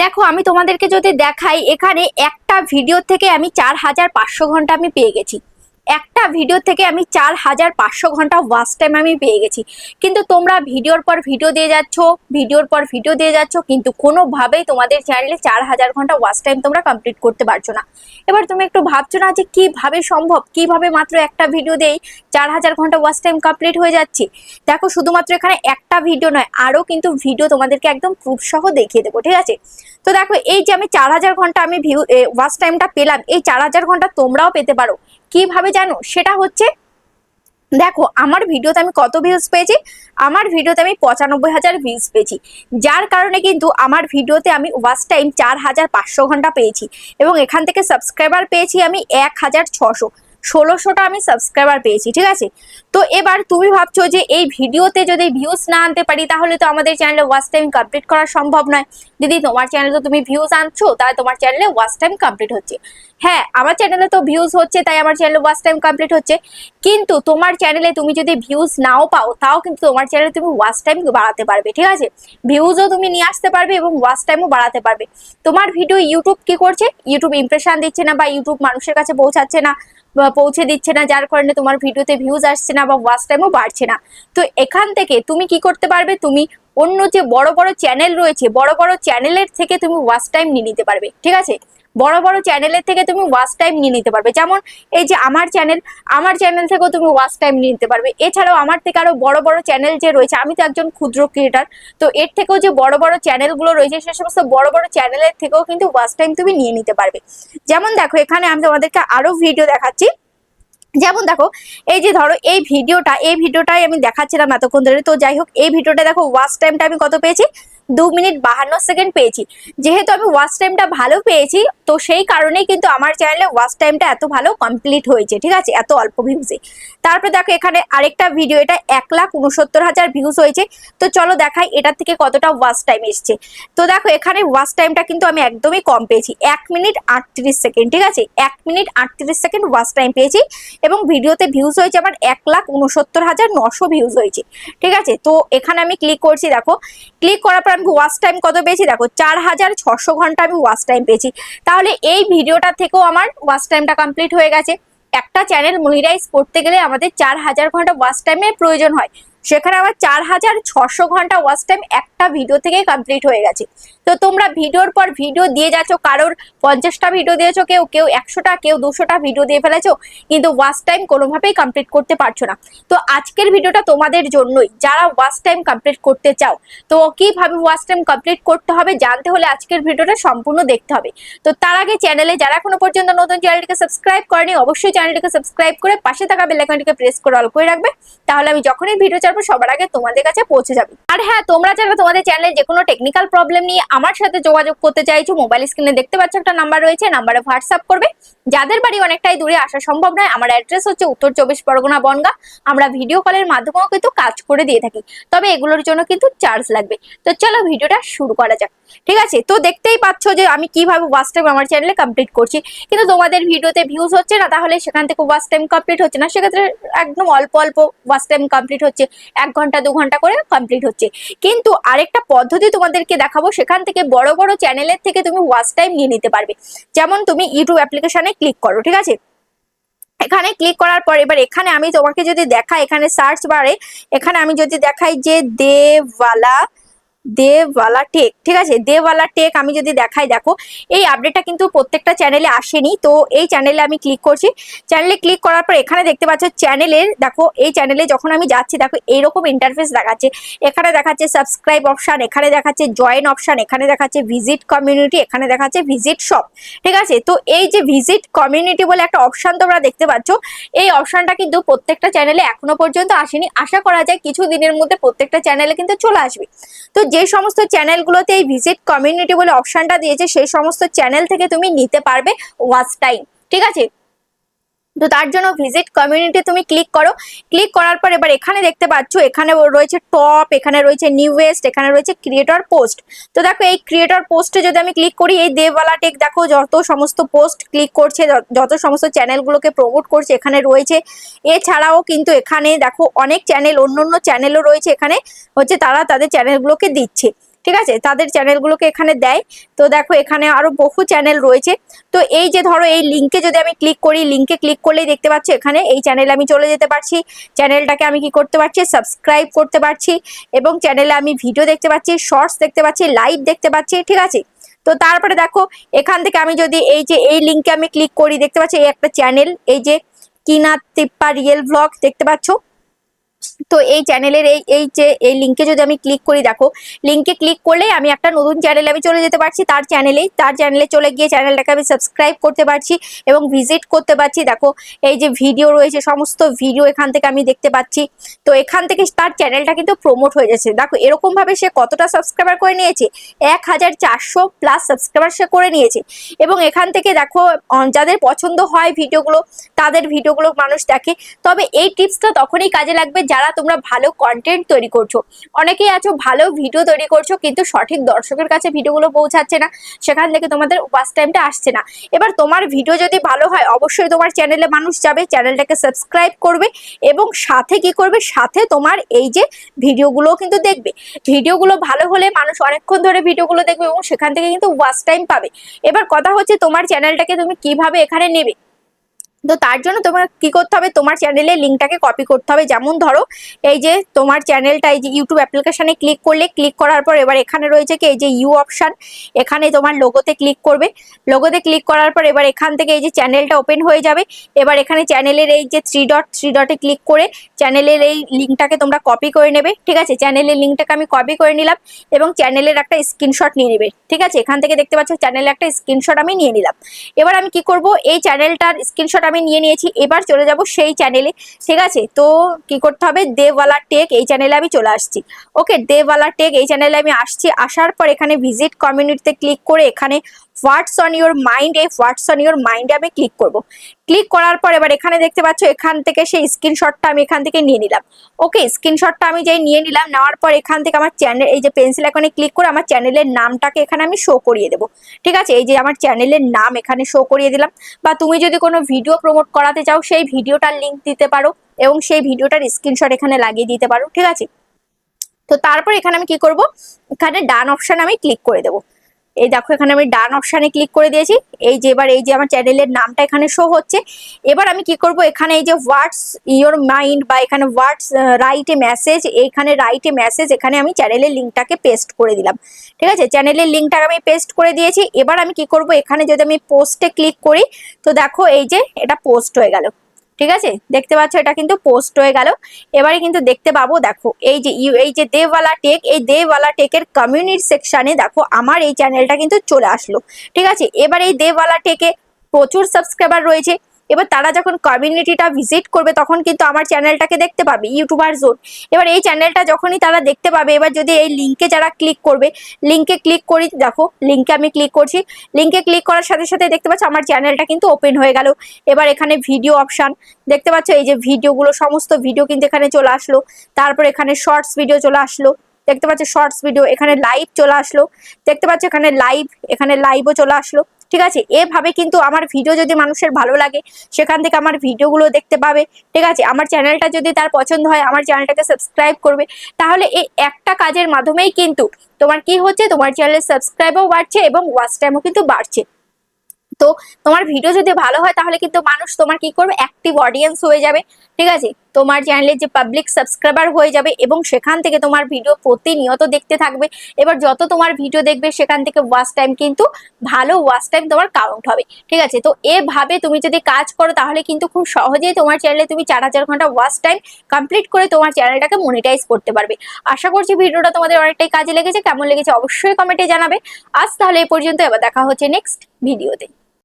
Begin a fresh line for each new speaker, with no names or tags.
দেখো, আমি তোমাদেরকে যদি দেখাই, এখানে একটা ভিডিও থেকে আমি চার হাজার পাঁচশো ঘণ্টা আমি পেয়ে গেছি। একটা ভিডিও থেকে আমি চার হাজার পাঁচশো ঘণ্টা ওয়াচ টাইম আমি পেয়ে গেছি। কিন্তু তোমরা ভিডিওর পর ভিডিও দিয়ে যাচ্ছ ভিডিওর পর ভিডিও দিয়ে যাচ্ছ, কিন্তু কোনোভাবেই তোমাদের চ্যানেলে চার হাজার ঘণ্টা ওয়াচ টাইম তোমরা কমপ্লিট করতে পারছ না। এবার তুমি একটু ভাবছ না যে কীভাবে সম্ভব? কীভাবে মাত্র একটা ভিডিও দিয়েই চার হাজার ঘণ্টা ওয়াচ টাইম কমপ্লিট হয়ে যাচ্ছে? দেখো, শুধুমাত্র এখানে একটা ভিডিও নয় আরও কিন্তু ভিডিও তোমাদেরকে একদম প্রুফ সহ দেখিয়ে দেবো, ঠিক আছে? তো দেখো, এই যে আমি চার হাজার ঘণ্টা আমি ভিউ ওয়াচ টাইমটা পেলাম, এই চার হাজার ঘণ্টা তোমরাও পেতে পারো। কীভাবে জানো? সেটা হচ্ছে, দেখো, আমার ভিডিওতে আমি কত ভিউজ পেয়েছি? আমার ভিডিওতে আমি পঁচানব্বই হাজার ভিউজ পেয়েছি। যার কারণে কিন্তু আমার ভিডিওতে আমি ওয়াচ টাইম চার হাজার পাঁচশো ঘণ্টা পেয়েছি। এবং এখান থেকে সাবস্ক্রাইবার পেয়েছি আমি এক হাজার ছশো। ষোলোশোটা আমি সাবস্ক্রাইবার পেয়েছি, ঠিক আছে? তো এবার তুমি ভাবছ যে এই ভিডিওতে যদি ভিউজ না আনতে পারি, তাহলে তো আমাদের চ্যানেলে ওয়াচ টাইম কমপ্লিট করা সম্ভব নয়। দিদি তোমার চ্যানেলে তো তুমি ভিউজ আনছো তাই তোমার চ্যানেলে ওয়াচ টাইম কমপ্লিট হচ্ছে। হ্যাঁ আমার চ্যানেলে তো ভিউজ হচ্ছে, তাই আমার চ্যানেলে ওয়াচ টাইম কমপ্লিট হচ্ছে। কিন্তু তোমার চ্যানেলে তুমি যদি ভিউজ নাও পাও, তাও কিন্তু তোমার চ্যানেলে তুমি ওয়াচ টাইম বাড়াতে পারবে, ঠিক আছে? ভিউজও তুমি নিয়ে আসতে পারবে এবং ওয়াচ টাইমও বাড়াতে পারবে। তোমার ভিডিও ইউটিউব কি করছে? ইউটিউব ইমপ্রেশন দিচ্ছে না বা ইউটিউব মানুষের কাছে পৌঁছাচ্ছে না। পৌঁছে দিচ্ছে না, যার কারণে তোমার ভিডিওতে ভিউজ আসছে না বা ওয়াচ টাইমও বাড়ছে না। তো এখান থেকে তুমি কি করতে পারবে? তুমি অন্য যে বড় বড় চ্যানেল রয়েছে, বড় বড় চ্যানেলের থেকে তুমি ওয়াচ টাইম নিয়ে নিতে পারবে, ঠিক আছে? বড় বড় চ্যানেলের থেকে তুমি ওয়াচ টাইম নিয়ে নিতে পারবে। যেমন এই যে আমার চ্যানেল আমার চ্যানেল থেকেও তুমি ওয়াচ টাইম নিয়ে নিতে পারবে। এছাড়াও আমার থেকে আরও বড় বড় চ্যানেল যে রয়েছে, আমি তো একজন ক্ষুদ্র ক্রিয়েটার তো এর থেকেও যে বড় বড় চ্যানেলগুলো রয়েছে, সে সমস্ত বড় বড় চ্যানেলের থেকেও কিন্তু ওয়াচ টাইম তুমি নিয়ে নিতে পারবে। যেমন দেখো, এখানে আমি তোমাদেরকে আরও ভিডিও দেখাচ্ছি। যেমন দেখো, এই যে ধরো, এই ভিডিওটা এই ভিডিওটাই আমি দেখাচ্ছিলাম এতক্ষণ ধরে। তো যাই হোক, এই ভিডিওটা দেখো ওয়াচ টাইমটা আমি কত পেয়েছি? দু মিনিট বাহান্ন সেকেন্ড পেয়েছি। যেহেতু আমি ওয়াচ টাইমটা ভালো পেয়েছি, তো সেই কারণেই কিন্তু আমার চ্যানেলে ওয়াচ টাইমটা এত ভালো কমপ্লিট হয়েছে, ঠিক আছে? এত অল্প ভিউজে তারপরে দেখো, এখানে আরেকটা ভিডিও এটা এক লাখ উনসত্তর হাজার ভিউজ হয়েছে। তো চলো দেখাই এটার থেকে কতটা ওয়াচ টাইম এসছে। তো দেখো, এখানে ওয়াচ টাইমটা কিন্তু আমি একদমই কম পেয়েছি। এক মিনিট আটত্রিশ সেকেন্ড, ঠিক আছে? এক মিনিট আটত্রিশ সেকেন্ড ওয়াচ টাইম পেয়েছি এবং ভিডিওতে ভিউজ হয়েছে আমার এক লাখ উনসত্তর হাজার নশো ভিউজ হয়েছে, ঠিক আছে? তো এখানে আমি ক্লিক করছি, দেখো। ক্লিক করার পর আমি ওয়াচ টাইম কত পেয়েছি? দেখো, চার হাজার ছশো ঘণ্টা আমি ওয়াচ টাইম পেয়েছি। তাহলে এই ভিডিওটা থেকেও আমার ওয়াচ টাইমটা কমপ্লিট হয়ে গেছে। একটা চ্যানেল মনিটাইজ করতে গেলে আমাদের চার হাজার ঘণ্টা ওয়াচ টাইমের প্রয়োজন হয়। সেখানে আমার চার হাজার ছশো ঘণ্টা ওয়াচ টাইম একটা ভিডিও থেকে কমপ্লিট হয়ে গেছে। তো তোমরা ভিডিওর পর ভিডিও দিয়ে যাচ্ছ, কারোর পঞ্চাশটা ভিডিও দিয়েছ, কেউ কেউ একশোটা, কেউ দুশোটা ভিডিও দিয়ে ফেলেছো, কিন্তু ওয়াচ টাইম কোনোভাবেই কমপ্লিট করতে পারছ না। তো আজকের ভিডিওটা তোমাদের জন্যই। যারা ওয়াচ টাইম কমপ্লিট করতে চাও, তো কীভাবে ওয়াচ টাইম কমপ্লিট করতে হবে জানতে হলে আজকের ভিডিওটা সম্পূর্ণ দেখতে হবে। তো তার আগে চ্যানেলে যারা এখনও পর্যন্ত নতুন চ্যানেলটিকে সাবস্ক্রাইব করেনি, অবশ্যই চ্যানেলটিকে সাবস্ক্রাইব করে পাশে থাকা বেল আইকনটিকে প্রেস করে অল করে রাখবে। তাহলে আমি যখনই ভিডিও ছাড়বো, সবার আগে তোমাদের কাছে পৌঁছে যাবে। আর হ্যাঁ তোমরা যারা তোমাদের চ্যানেলে যে কোনো টেকনিক্যাল প্রবলেম নিয়ে আমার সাথে যোগাযোগ করতে চাইছো মোবাইল স্ক্রিনে দেখতে পাচ্ছ একটা নাম্বার রয়েছে নাম্বারে হোয়াটসঅ্যাপ করবে। যাদের বাড়ি অনেকটাই দূরে আসা সম্ভব নয়, আমার অ্যাড্রেস হচ্ছে উত্তর চব্বিশ পরগনা বনগা। আমরা ভিডিও কলের মাধ্যমেও কিন্তু কাজ করে দিয়ে থাকি। তবে এগুলোর জন্য কিন্তু চার্জ লাগবে। তো চলো ভিডিওটা শুরু করা যাক। ঠিক আছে? তো দেখতেই পাচ্ছ যে আমি কীভাবে ওয়াচ টাইম আমার চ্যানেলে কমপ্লিট করছি। কিন্তু তোমাদের ভিডিওতে ভিউজ হচ্ছে না, তাহলে সেখান থেকে ওয়াচ টাইম কমপ্লিট হচ্ছে না। সেক্ষেত্রে একদম অল্প অল্প ওয়াচ টাইম কমপ্লিট হচ্ছে। এক ঘণ্টা, দু ঘণ্টা করে কমপ্লিট হচ্ছে। কিন্তু আরেকটা পদ্ধতি তোমাদেরকে দেখাবো, সেখান থেকে বড় বড় চ্যানেলের থেকে তুমি ওয়াচ টাইম নিয়ে নিতে পারবে। যেমন তুমি ইউটিউব অ্যাপ্লিকেশনে ক্লিক করো, ঠিক আছে? এখানে ক্লিক করার পর এবার এখানে আমি তোমাকে যদি দেখাই, এখানে সার্চ বারে, এখানে আমি যদি দেখাই যে দেওয়ালা দেওয়ালা টেক, ঠিক আছে? দেওয়ালা টেক আমি যদি দেখাই, দেখো, এই আপডেটটা কিন্তু প্রত্যেকটা চ্যানেলে আসেনি। তো এই চ্যানেলে আমি ক্লিক করছি। চ্যানেলে ক্লিক করার পর এখানে দেখতে পাচ্ছ চ্যানেলের দেখো, এই চ্যানেলে যখন আমি যাচ্ছি, দেখো এইরকম ইন্টারফেস দেখাচ্ছে। এখানে দেখাচ্ছে সাবস্ক্রাইব অপশন এখানে দেখাচ্ছে জয়েন অপশন এখানে দেখাচ্ছে ভিজিট কমিউনিটি এখানে দেখাচ্ছে ভিজিট শপ ঠিক আছে? তো এই যে ভিজিট কমিউনিটি বলে একটা অপশন তোমরা দেখতে পাচ্ছ, এই অপশনটা কিন্তু প্রত্যেকটা চ্যানেলে এখনও পর্যন্ত আসেনি। আশা করা যায় কিছু দিনের মধ্যে প্রত্যেকটা চ্যানেলে কিন্তু চলে আসবে। তো যে সমস্ত চ্যানেলগুলোতে এই ভিজিট কমিউনিটি বলে অপশানটা দিয়েছে, সেই সমস্ত চ্যানেল থেকে তুমি নিতে পারবে ওয়াচ টাইম ঠিক আছে? তো তার জন্য ভিজিট কমিউনিটি তুমি ক্লিক করো। ক্লিক করার পর এবার এখানে দেখতে পাচ্ছ, এখানে রয়েছে টপ এখানে রয়েছে নিউয়েস্ট এখানে রয়েছে ক্রিয়েটর পোস্ট তো দেখো এই ক্রিয়েটর পোস্টে যদি আমি ক্লিক করি, এই দেবওয়ালা টেক দেখো যত সমস্ত পোস্ট ক্লিক করছে যত সমস্ত চ্যানেলগুলোকে প্রমোট করছে এখানে রয়েছে। এছাড়াও কিন্তু এখানে দেখো অনেক চ্যানেল অন্য অন্য চ্যানেলও রয়েছে এখানে। হচ্ছে তারা তাদের চ্যানেলগুলোকে দিচ্ছে। ঠিক আছে? তাদের চ্যানেলগুলোকে এখানে দেয়। তো দেখো, এখানে আরও বহু চ্যানেল রয়েছে। তো এই যে ধরো, এই লিঙ্কে যদি আমি ক্লিক করি লিঙ্কে ক্লিক করলেই দেখতে পাচ্ছ এখানে এই চ্যানেলে আমি চলে যেতে পারছি। চ্যানেলটাকে আমি কি করতে পারছি? সাবস্ক্রাইব করতে পারছি। এবং চ্যানেলে আমি ভিডিও দেখতে পাচ্ছি শর্টস দেখতে পাচ্ছি লাইভ দেখতে পাচ্ছি, ঠিক আছে? তো তারপরে দেখো, এখান থেকে আমি যদি এই যে, এই লিঙ্কে আমি ক্লিক করি, দেখতে পাচ্ছি? এই একটা চ্যানেল এই যে কিনা তিপ্পা রিয়েল ব্লগ দেখতে পাচ্ছ? তো এই চ্যানেলের এই এই যে, এই লিঙ্কে যদি আমি ক্লিক করি, দেখো লিঙ্কে ক্লিক করলেই আমি একটা নতুন চ্যানেলে আমি চলে যেতে পারছি, তার চ্যানেলেই তার চ্যানেলে চলে গিয়ে চ্যানেলটাকে আমি সাবস্ক্রাইব করতে পারছি এবং ভিজিট করতে পারছি। দেখো, এই যে ভিডিও রয়েছে, সমস্ত ভিডিও এখান থেকে আমি দেখতে পাচ্ছি। তো এখান থেকে তার চ্যানেলটা কিন্তু প্রমোট হয়ে যাচ্ছে। দেখো, এরকমভাবে সে কতটা সাবস্ক্রাইবার করে নিয়েছে? এক হাজার চারশো প্লাস সাবস্ক্রাইবার সে করে নিয়েছে। এবং এখান থেকে দেখো যাদের পছন্দ হয় ভিডিওগুলো তাদের ভিডিওগুলো মানুষ দেখে। তবে এই টিপসটা তখনই কাজে লাগবে যারা তোমরা ভালো কন্টেন্ট তৈরি করছ। অনেকেই আছো, ভালো ভিডিও তৈরি করছ, কিন্তু সঠিক দর্শকের কাছে ভিডিওগুলো পৌঁছাচ্ছে না। সেখান থেকে তোমাদের ওয়াচ টাইমটা আসছে না। এবার তোমার ভিডিও যদি ভালো হয়, অবশ্যই তোমার চ্যানেলে মানুষ যাবে চ্যানেলটাকে সাবস্ক্রাইব করবে এবং সাথে কি করবে? সাথে তোমার এই যে ভিডিওগুলো কিন্তু দেখবে। ভিডিওগুলো ভালো হলে মানুষ অনেকক্ষণ ধরে ভিডিওগুলো দেখবে এবং সেখান থেকে কিন্তু ওয়াচ টাইম পাবে। এবার কথা হচ্ছে তোমার চ্যানেলটাকে তুমি কীভাবে এখানে নেবে? তো তার জন্য তোমার কি করতে হবে? তোমার চ্যানেলের লিঙ্কটাকে কপি করতে হবে। যেমন ধরো, এই যে তোমার চ্যানেলটা এই যে ইউটিউব অ্যাপ্লিকেশনে ক্লিক করলে ক্লিক করার পর এবার এখানে রয়েছে কি, এই যে ইউ অপশান এখানে তোমার লোগোতে ক্লিক করবে। লোগোতে ক্লিক করার পর এবার এখান থেকে এই যে চ্যানেলটা ওপেন হয়ে যাবে। এবার এখানে চ্যানেলের এই যে থ্রি ডট থ্রি ডটে ক্লিক করে চ্যানেলের এই লিঙ্কটাকে তোমরা কপি করে নেবে। ঠিক আছে? চ্যানেলের লিঙ্কটাকে আমি কপি করে নিলাম এবং চ্যানেলের একটা স্ক্রিনশট নিয়ে নেবে। ঠিক আছে? এখান থেকে দেখতে পাচ্ছ চ্যানেলের একটা স্ক্রিনশট আমি নিয়ে নিলাম। এবার আমি কি করব? এই চ্যানেলটার স্ক্রিনশট আমি নিয়ে নিয়েছি, এবার চলে যাব সেই চ্যানেলে ঠিক আছে? তো কি করতে হবে? দেওয়ালা টেক এই চ্যানেলে আমি চলে আসছি। ওকে দেওয়ালা টেক এই চ্যানেলে আমি আসছি। আসার পর এখানে ভিজিট কমিউনিটিতে ক্লিক করে এখানে হোয়াটস অন ইউর মাইন্ড এই হোয়াটস অন ইউর মাইন্ডে আমি ক্লিক করব। ক্লিক করার পর এবার এখানে দেখতে পাচ্ছ, এখান থেকে সেই স্ক্রিনশটটা আমি এখান থেকে নিয়ে নিলাম। ওকে স্ক্রিনশটটা আমি যেই নিয়ে নিলাম, নেওয়ার পর এখান থেকে আমার চ্যানেল এই যে পেন্সিল এখানে ক্লিক করে আমার চ্যানেলের নামটাকে এখানে আমি শো করিয়ে দেবো। ঠিক আছে? এই যে আমার চ্যানেলের নাম এখানে শো করিয়ে দিলাম। বা তুমি যদি কোনো ভিডিও প্রমোট করাতে চাও, সেই ভিডিওটার লিঙ্ক দিতে পারো এবং সেই ভিডিওটার স্ক্রিনশট এখানে লাগিয়ে দিতে পারো। ঠিক আছে? তো তারপর এখানে আমি কি করব? এখানে ডান অপশন আমি ক্লিক করে দেবো। এই দেখো, এখানে আমি ডান অপশানে ক্লিক করে দিয়েছি। এই যে এবার এই যে আমার চ্যানেলের নামটা এখানে শো হচ্ছে। এবার আমি কি করব? এখানে এই যে হোয়াটস ইওর মাইন্ড বা এখানে হোয়াটস রাইট এ মেসেজ এইখানে রাইট এ মেসেজ এখানে আমি চ্যানেলের লিঙ্কটাকে পেস্ট করে দিলাম। ঠিক আছে? চ্যানেলের লিঙ্কটাকে আমি পেস্ট করে দিয়েছি। এবার আমি কি করব? এখানে যদি আমি পোস্টে ক্লিক করি, তো দেখো এই যে এটা পোস্ট হয়ে গেল। ঠিক আছে? দেখতে পাচ্ছ এটা কিন্তু পোস্ট হয়ে গেল। এবারে কিন্তু দেখতে পাবো, দেখো, এই যে ইউ, এই যে দেওয়ালা টেক এই দেওয়ালা টেকের কমিউনিটি সেকশনে দেখো, আমার এই চ্যানেলটা কিন্তু চলে আসলো। ঠিক আছে? এবার এই দেওয়ালা টেকে প্রচুর সাবস্ক্রাইবার রয়েছে। এবার তারা যখন কমিউনিটিটা ভিজিট করবে, তখন কিন্তু আমার চ্যানেলটাকে দেখতে পাবে ইউটিউবার জোন এবার এই চ্যানেলটা যখনই তারা দেখতে পাবে, এবার যদি এই লিঙ্কে যারা ক্লিক করবে লিঙ্কে ক্লিক করি, দেখো লিঙ্কে আমি ক্লিক করছি লিঙ্কে ক্লিক করার সাথে সাথে দেখতে পাচ্ছ আমার চ্যানেলটা কিন্তু ওপেন হয়ে গেল। এবার এখানে ভিডিও অপশন দেখতে পাচ্ছ এই যে ভিডিওগুলো সমস্ত ভিডিও কিন্তু এখানে চলে আসলো। তারপর এখানে শর্টস ভিডিও চলে আসলো, দেখতে পাচ্ছ শর্টস ভিডিও এখানে লাইভ চলে আসলো, দেখতে পাচ্ছ এখানে লাইভ এখানে লাইভও চলে আসলো। ঠিক আছে? এভাবে কিন্তু আমার ভিডিও যদি মানুষের ভালো লাগে, সেখান থেকে আমার ভিডিওগুলো দেখতে পাবে, ঠিক আছে? আমার চ্যানেলটা যদি তার পছন্দ হয়, আমার চ্যানেলটাকে সাবস্ক্রাইব করবে। তাহলে এই একটা কাজের মাধ্যমেই কিন্তু তোমার কি হচ্ছে? তোমার চ্যানেলের সাবস্ক্রাইবও বাড়ছে এবং ওয়াচ টাইমও কিন্তু বাড়ছে। তো তোমার ভিডিও যদি ভালো হয়, তাহলে কিন্তু মানুষ তোমার কি করবে? অ্যাক্টিভ অডিয়েন্স হয়ে যাবে। ঠিক আছে? তোমার চ্যানেলের যে পাবলিক সাবস্ক্রাইবার হয়ে যাবে এবং সেখান থেকে তোমার ভিডিও প্রতিনিয়ত দেখতে থাকবে। এবার যত তোমার ভিডিও দেখবে, সেখান থেকে ওয়াচ টাইম কিন্তু ভালো ওয়াচ টাইম তোমার কাউন্ট হবে। ঠিক আছে? তো এভাবে তুমি যদি কাজ করো, তাহলে কিন্তু খুব সহজেই তোমার চ্যানেলে তুমি চার হাজার ঘণ্টা ওয়াচ টাইম কমপ্লিট করে তোমার চ্যানেলটাকে মনিটাইজ করতে পারবে। আশা করছি ভিডিওটা তোমাদের অনেকটাই কাজে লেগেছে। কেমন লেগেছে অবশ্যই কমেন্টে জানাবে। আজ তাহলে এই পর্যন্ত, এবার দেখা হচ্ছে নেক্সট ভিডিওতে